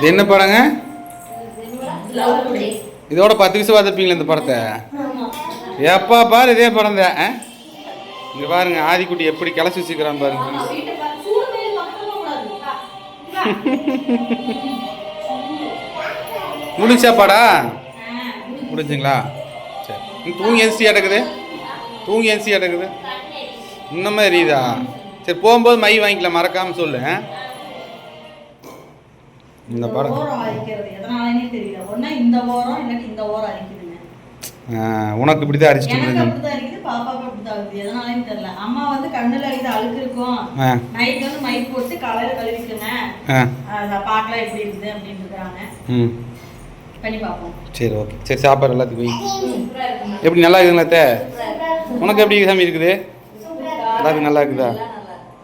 இது என்ன படங்க? இதோட பத்து நிமிஷம் பார்த்துருப்பீங்களா இந்த படத்தை? எப்பா பாரு இதே படம் தான்? இங்க பாருங்க ஆதிக்குட்டி எப்படி கிளச்சி வச்சுக்கிறான் பாருங்க முடிஞ்சா பாடா? முடிஞ்சுங்களா? சரி. தூங்கி என்சி அடக்குது. தூங்கி என்சி அடக்குது. இன்னமே எரியுதா? சரி போகும்போது மை வாங்கிக்கலாம் மறக்காம சொல்லு? இந்த படம் ஓரம் அரிக்கிறது எதனாலனே தெரியல. ஒண்ணா இந்த ஓரம் இல்லாட்டி இந்த ஓரம் அரிக்குதுங்க உனக்கு இப்படி தான் அரிச்சிட்டு எனக்கு இருந்தேன் அப்படிதான் இருக்குது பாப்பாவுக்கு அப்படிதான் இருக்குது எதனாலன்னு தெரியல. அம்மா வந்து கண்ணுல இது அழுக்கு இருக்கும் நைட் வந்து மை போட்டு காலையில கழுவிக்குங்க. பார்க்கலாம் எப்படி இருக்குது அப்படின்னு இருக்காங்க. ம். பண்ணி பார்ப்போம். சரி ஓகே. சரி சாப்பாடு எல்லாத்துக்கும் இருக்குங்க. எப்படி நல்லா இருக்குங்களா அத்தை? உனக்கு எப்படி சாமி இருக்குது? எல்லாத்துக்கும் நல்லா இருக்குதா?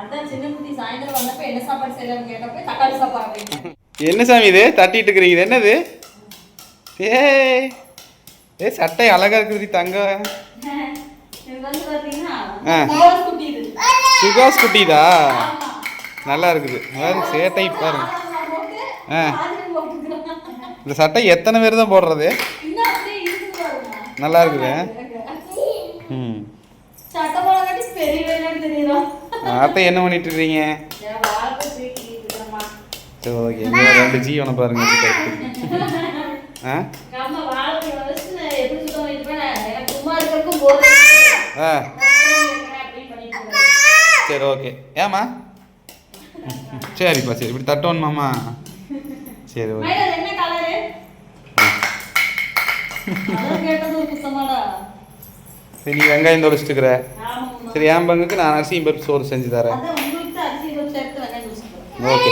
அதான் சின்ன குட்டி சாயந்தரம் வந்தப்ப என்ன சாப்பாடு செய்யலாம்னு கேட்டப்ப தக்காளி சாப்பாடு என்ன சாமி இது? தட்டிட்டு இருக்கிறீங்க இது? என்னது? ஏய் ஏ சட்டை அழகா இருக்குது தங்க. சுகாஸ் குட்டிதா நல்லா இருக்குது. பாருங்க சேட்டை பாருங்க. ஆ. இந்த சட்டை எத்தனை பேர் தான் போடுறது. நல்லா இருக்குது. ம்? அத்தை என்ன பண்ணிட்டு இருக்கீங்க சரி ஓகே. இங்க ரெண்டு ஜீவனை பாருங்க. ஆ. ஆ. சரி ஓகே. ஏம்மா? சரிப்பா சரி. இப்படி தட்டோணுமாம்மா சரி ஓகே. சரி நீ வெங்காயம் தொலைச்சிட்டுக்கிற. சரி என் பங்குக்கு நான் அரிசியும் பருப்பு சோறு செஞ்சு தரேன். அதான் உங்களுக்கு தான் அரிசி பருப்பு சேர்த்து வெங்காயம் தோசை ஓகே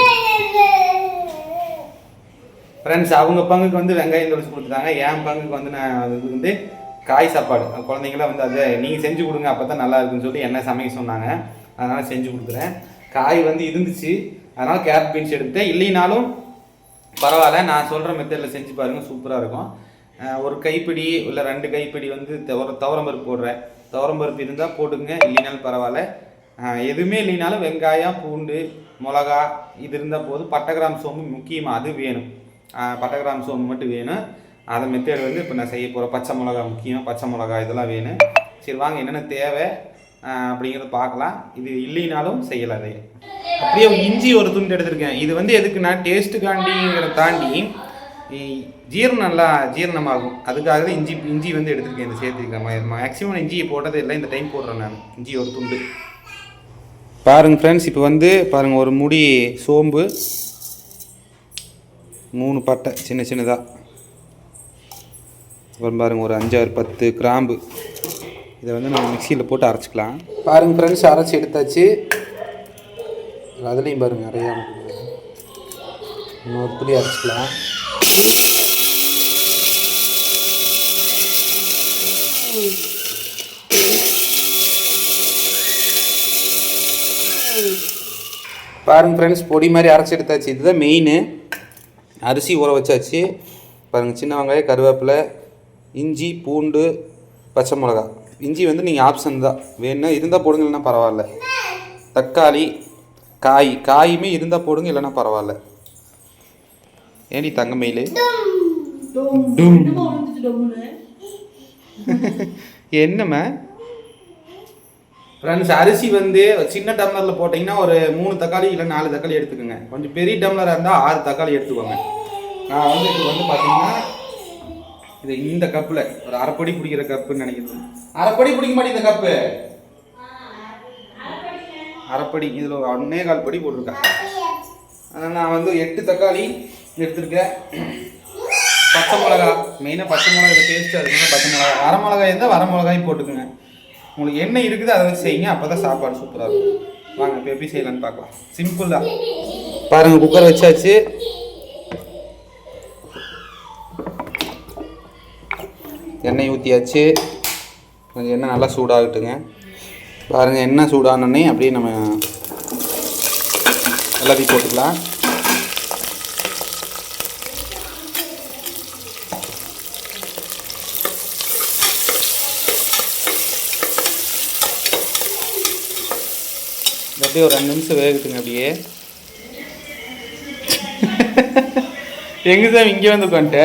ஃப்ரெண்ட்ஸ் அவங்க பங்குக்கு வந்து வெங்காயம் தொலைச்சி கொடுத்துட்டாங்க. என் பங்குக்கு வந்து நான் அது வந்து காய் சாப்பாடு. குழந்தைங்களாம் வந்து அதை நீங்கள் செஞ்சு கொடுங்க அப்போ தான் நல்லா இருக்குன்னு சொல்லி என்ன சமைக்க சொன்னாங்க. அதனால் செஞ்சு கொடுக்குறேன் காய் வந்து இருந்துச்சு. அதனால் கேரட் பீன்ஸ் எடுத்துட்டேன். இல்லைனாலும் பரவாயில்ல. நான் சொல்கிற மெத்தடில் செஞ்சு பாருங்கள் சூப்பராக இருக்கும். ஒரு கைப்பிடி இல்லை ரெண்டு கைப்பிடி வந்து துவர துவரம்பருப்பு போடுறேன். துவரம்பருப்பு இருந்தால் போட்டுங்க இல்லைனாலும் பரவாயில்ல. எதுவுமே இல்லைனாலும் வெங்காயம் பூண்டு மிளகா இது இருந்தால் போதும். பட்டை கிராம் சோம்பு முக்கியமாக அது வேணும். பட்டை கிராம் சோம்பு மட்டும் வேணும். அதை மெத்தேடு வந்து இப்போ நான் செய்ய போகிறேன் பச்சை மிளகா முக்கியம். பச்சை மிளகா இதெல்லாம் வேணும். சரி வாங்க என்னென்ன தேவை அப்படிங்கிறத பார்க்கலாம். இது இல்லைனாலும் செய்யலாம் அதை. அப்படியே இஞ்சி ஒரு துண்டு எடுத்திருக்கேன். இது வந்து எதுக்குன்னா டேஸ்ட்டுக்காண்டிங்கிறத தாண்டி ஜீரணம் நல்லா ஜீரணமாகும். அதுக்காக தான் இஞ்சி இஞ்சி வந்து எடுத்திருக்கேன் இந்த சேர்த்துருக்கேன் மேக்ஸிமம் இஞ்சியை போட்டது இல்லை. இந்த டைம் போடுறேன் நான். இஞ்சி ஒரு துண்டு. பாருங்கள் ஃப்ரெண்ட்ஸ் இப்போ வந்து பாருங்கள் ஒரு முடி சோம்பு. மூணு பட்டை சின்ன சின்னதாக அப்புறம் பாருங்கள் ஒரு அஞ்சாறு பத்து கிராம்பு. இதை வந்து நம்ம மிக்சியில் போட்டு அரைச்சிக்கலாம். பாருங்க ஃப்ரெண்ட்ஸ் அரைச்சி எடுத்தாச்சு. அதுலேயும் பாருங்கள் நிறையா இன்னொரு புளி அரைச்சிக்கலாம். பாருங்கள் ஃப்ரெண்ட்ஸ் பொடி மாதிரி அரைச்சி எடுத்தாச்சு. இதுதான் மெயின் அரிசி ஊற வச்சாச்சு. பாருங்க சின்ன வெங்காயம் கருவேப்பிலை இஞ்சி பூண்டு பச்சை மிளகா. இஞ்சி வந்து நீங்கள் ஆப்ஷன் தான். வேணும்னா இருந்தால் போடுங்க இல்லைன்னா பரவாயில்ல. தக்காளி காய். காயுமே இருந்தால் போடுங்க இல்லைன்னா பரவாயில்ல. ஏடி தங்க மயிலு டும். என்னமோ விழுந்துச்சு டொம்முன்னு. என்னம்மா? ஃப்ரெண்ட்ஸ் அரிசி வந்து சின்ன டம்ளரில் போட்டிங்கன்னா ஒரு மூணு தக்காளி இல்லை நாலு தக்காளி எடுத்துக்கோங்க. கொஞ்சம் பெரிய டம்ளராக இருந்தால் ஆறு தக்காளி எடுத்துக்கோங்க. நான் வந்து இப்போ வந்து பார்த்தீங்கன்னா இது இந்த கப்பில் ஒரு அரைப்படி பிடிக்கிற கப்புன்னு நினைக்கிறேன். அரைப்படி பிடிக்க மாட்டேங்குது இந்த கப்பு அரைப்படி இதில் ஒரு ஒன்னே கால் படி போட்டிருக்கேன் அதனால் நான் வந்து எட்டு தக்காளி எடுத்திருக்கேன். பச்சை மிளகா மெயினாக பச்சை மிளகா டேஸ்ட்டாக இருக்குங்க பச்சை மிளகா வர மிளகாய் இருந்தால் வர மிளகாயும் போட்டுக்குங்க. உங்களுக்கு என்ன இருக்குதோ அதை வச்சு செய்யுங்க அப்போ தான் சாப்பாடு சூப்பராக இருக்கும். வாங்க இப்போ எப்படி செய்யலான்னு பார்க்கலாம். சிம்பிள் தான். பாருங்கள் குக்கர் வச்சாச்சு. எண்ணெய் ஊற்றியாச்சு கொஞ்சம் எண்ணெய் நல்லா சூடாகட்டுங்க. பாருங்கள் எண்ணெய் சூடானோடனே அப்படியே நம்ம எல்லாத்தையும் போட்டுக்கலாம். அப்படியே ஒரு ரெண்டு நிமிஷம் வேகட்டுங்க அப்படியே. எங்க சாமி இங்கே வந்து உட்காந்துட்ட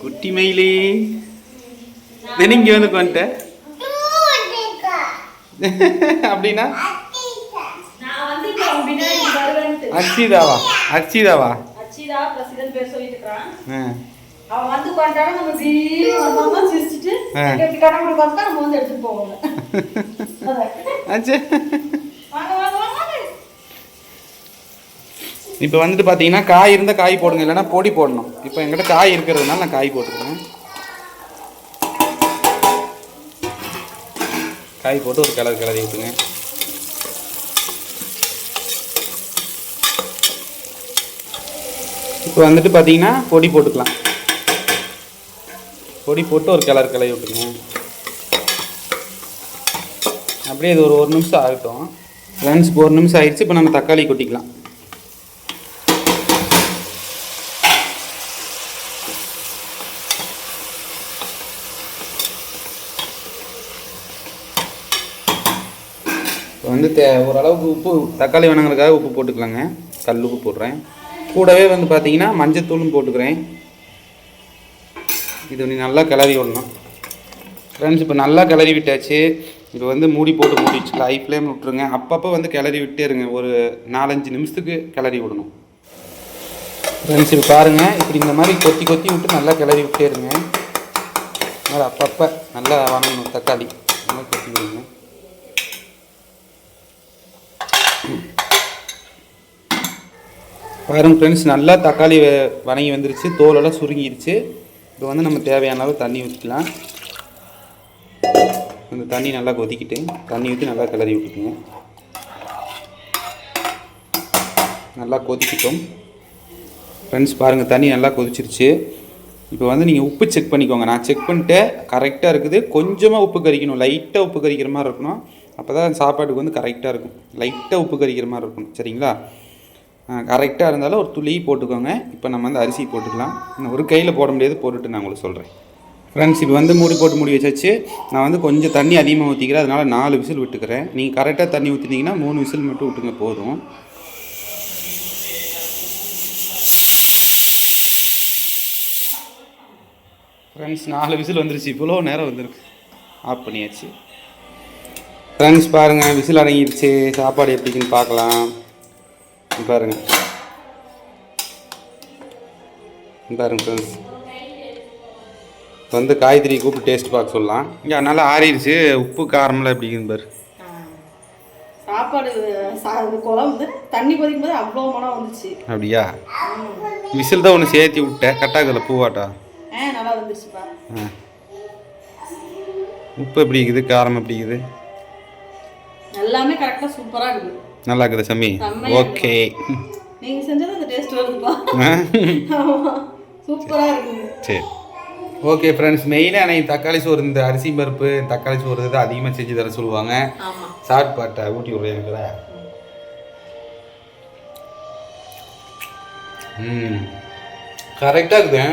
குட்டி மயிலே தினம் இங்கே வந்து உட்காந்துட்ட அப்படின்னா? அர்ச்சிதாவா? அர்ச்சிதாவா? அச்சிதா பிரசிடன்ட் பேர் சொல்லிட்டு இருக்கிறான் அவன் வந்து உட்காந்துட்டாலும் நம்ம சிரிச்சிட்டு உட்காந்து நம்ம வந்து எடுத்துட்டு அதான். ஆச்சு. இப்போ வந்துட்டு பார்த்தீங்கன்னா காய் இருந்தால் காய் போடுங்க இல்லைன்னா பொடி போடணும். இப்போ என்கிட்ட காய் இருக்கிறதுனால நான் காய் போட்டுக்கிறேன். காய் போட்டு ஒரு கிளறு கிளறி விட்டுங்க இப்போ வந்துட்டு பார்த்தீங்கன்னா பொடி போட்டுக்கலாம். பொடி போட்டு ஒரு கிளறு கிளறி விட்டுங்க அப்படியே இது ஒரு ஒரு நிமிஷம் ஆகட்டும். ஃப்ரெண்ட்ஸ் ஒரு நிமிஷம் ஆயிடுச்சு இப்போ நம்ம தக்காளி கொட்டிக்கலாம். இப்போ வந்து தே ஓரளவுக்கு உப்பு தக்காளி வேணுங்கிறதுக்காக உப்பு போட்டுக்கலாங்க. கல் உப்பு போடுறேன். கூடவே வந்து பார்த்தீங்கன்னா மஞ்சத்தூளும் போட்டுக்கிறேன். இது நீ நல்லா கிளறி விடணும். ஃப்ரெண்ட்ஸ் இப்போ நல்லா கிளறி விட்டாச்சு. இது வந்து மூடி போட்டு மூடி வச்சுக்கலாம் ஹை ஃப்ளேம் விட்டுருங்க. அப்பப்போ வந்து கிளறி விட்டே இருங்க. ஒரு நாலஞ்சு நிமிஷத்துக்கு கிளறி விடணும். ஃப்ரெண்ட்ஸ் பாருங்கள் இப்படி இந்த மாதிரி கொத்தி கொத்தி விட்டு நல்லா கிளறி விட்டே இருங்க. அதனால் அப்பப்போ நல்லா வாங்கணும். தக்காளி. நல்லா கொத்தி விடுங்க. பாருங்க ஃப்ரெண்ட்ஸ் நல்லா தக்காளி வ- வணங்கி வந்துருச்சு. தோலெல்லாம் சுருங்கிருச்சு. இப்போ வந்து நம்ம தேவையான அளவு தண்ணி ஊற்றிக்கலாம் இந்த தண்ணி நல்லா கொதிக்கிட்டு தண்ணி ஊற்றி நல்லா கிளறி விட்டுக்குங்க. நல்லா கொதிக்கிட்டோம். ஃப்ரெண்ட்ஸ் பாருங்கள் தண்ணி நல்லா கொதிச்சிருச்சு. இப்போ வந்து நீங்கள் உப்பு செக் பண்ணிக்கோங்க. நான் செக் பண்ணிட்டு கரெக்டாக இருக்குது. கொஞ்சமாக உப்பு கறிக்கணும் லைட்டாக உப்பு கறிக்கிற மாதிரி இருக்கணும். அப்போ தான் சாப்பாட்டுக்கு வந்து கரெக்டாக இருக்கும். லைட்டாக உப்பு கறிக்கிற மாதிரி இருக்கணும். சரிங்களா? கரெக்டாக இருந்தாலும் ஒரு துளி போட்டுக்கோங்க. இப்போ நம்ம வந்து அரிசி போட்டுக்கலாம். இன்னும் ஒரு கையில் போட முடியாது போட்டுட்டு நான் உங்களுக்கு சொல்கிறேன் ஃப்ரெண்ட்ஸ் இப்போ வந்து மூடி போட்டு மூடி வச்சாச்சு. நான் வந்து கொஞ்சம் தண்ணி அதிகமாக ஊற்றிக்கிறேன் அதனால் நாலு விசில் விட்டுக்கிறேன். நீங்கள் கரெக்டாக தண்ணி ஊற்றினீங்கன்னா மூணு விசில் மட்டும் விட்டுங்க போதும். ஃப்ரெண்ட்ஸ் நாலு விசில் வந்துருச்சு. இவ்வளோ நேரம் வந்திருக்கு. ஆஃப் பண்ணியாச்சு. ஃப்ரெண்ட்ஸ் பாருங்கள் விசில் அடங்கிடுச்சு சாப்பாடு எப்படிக்குன்னு பார்க்கலாம். பாருங்கள் பாருங்கள் பாருங்க ஃப்ரெண்ட்ஸ் வந்து காய்கறி கூப்பிட்டு டேஸ்ட் பார்க்க சொல்லலாம். இங்கே நல்லா ஆறிடுச்சு. உப்பு காரமெல்லாம் எப்படிங்குன்னு பாரு. சாப்பாடு குழம்பு தண்ணி கொதிக்கும் போது அவ்வளோ மனம் வந்துச்சு. அப்படியா? விசில் தான் ஒன்று சேர்த்தி விட்டேன் கட்டாக்குதுல பூவாட்டா? ஆ நல்லா வந்துருச்சுப்பா. ஆ. உப்பு எப்படி இருக்குது? காரம் எப்படி இருக்குது? எல்லாமே கரெக்டாக சூப்பராக இருக்குது. நல்லா இருக்குது சம்மி ஓகே நீங்கள் செஞ்சது அந்த டேஸ்ட் வருதுப்பா. சூப்பராக இருக்குது. சரி. ஓகே ஃப்ரெண்ட்ஸ் மெயினாக எனக்கு தக்காளி சோறு இந்த அரிசி பருப்பு தக்காளி சோறு தான் அதிகமாக செஞ்சு தர சொல்லுவாங்க. சாட் பாட்டை ஊட்டி விட்றேன் எனக்கு ம். கரெக்டாக இருக்குது.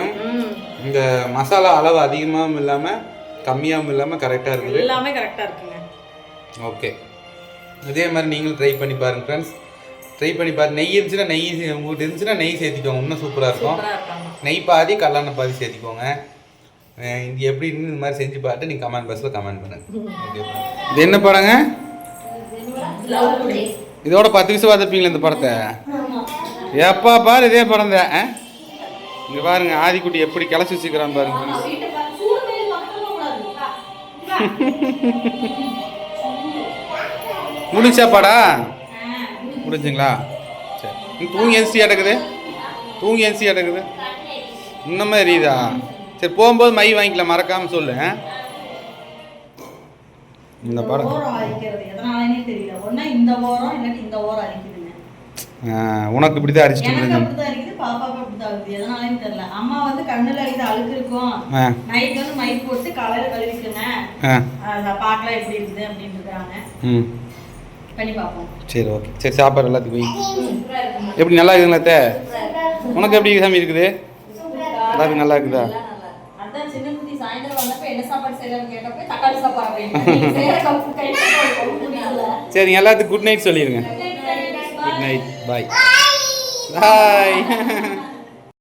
இந்த மசாலா அளவு அதிகமாகவும் இல்லாமல் கம்மியாகவும் இல்லாமல் கரெக்டாக இருக்குது. எல்லாமே கரெக்டாக இருக்குங்க. ஓகே இதே மாதிரி நீங்களும் ட்ரை பண்ணி பாருங்க ஃப்ரெண்ட்ஸ் ட்ரை பண்ணி பாரு நெய் இருந்துச்சுன்னா நெய் உங்கள்கிட்ட இருந்துச்சுன்னா நெய் சேர்த்திக்கோங்க. இன்னும் சூப்பராக இருக்கும். நெய் பாதி கல்லெண்ணெய் பாதி சேர்த்திக்கோங்க. இது எப்படி இருந்து இந்த மாதிரி செஞ்சு பார்த்து நீங்கள் கமெண்ட் பாக்ஸில் கமெண்ட் பண்ணுங்க இது என்ன படங்க இதோட பத்து விஷயம் பார்த்துருப்பீங்களா இந்த படத்தை? எப்பா பாரு இதே படம் தான். ஆ? இங்க பாருங்க ஆதிக்குட்டி எப்படி கிளச்சி வச்சுக்கிறான் பாருங்க. முடிஞ்சா பாடா? முடிஞ்சுங்களா? சரி. நீ தூங்கி எந்திரிச்சு அடக்குது தூங்கி எந்திரிச்சு அடக்குது இன்னுமே எரியுதா? சரி போகும்போது மை வாங்கிக்கலாம் மறக்காம சொல்லு? இந்த படம் உனக்கு இப்படி தான் அரிச்சிட்டு தெரியல. அம்மா வந்து கண்ணுல இது அழுக்கு இருக்கும் ஆ. நைட் வந்து மைக் போட்டு காலையில கழுவிக்குங்க. ஆ. அதை பார்க்கலாம் எப்படி இருக்குது அப்படின்னு இருக்காங்க ம். பண்ணி பார்ப்போம் சரி ஓகே. சரி சாப்பாடு எல்லாத்துக்கும் எப்படி நல்லா இருக்குங்களா உனக்கு எப்படி சாமி இருக்குது? எல்லாருக்கும் நல்லா இருக்குதா அதான் சின்ன குட்டி சாயந்தரம் வந்தப்ப என்ன சாப்பாடு செய்யலாம்னு கேட்டப்ப தக்காளி சாப்பாடு அப்படின்னு செய்யற கப்பு கை முடியல சரிங்க எல்லாத்துக்கும் குட் நைட் சொல்லிடுங்க குட் நைட் பாய் பாய்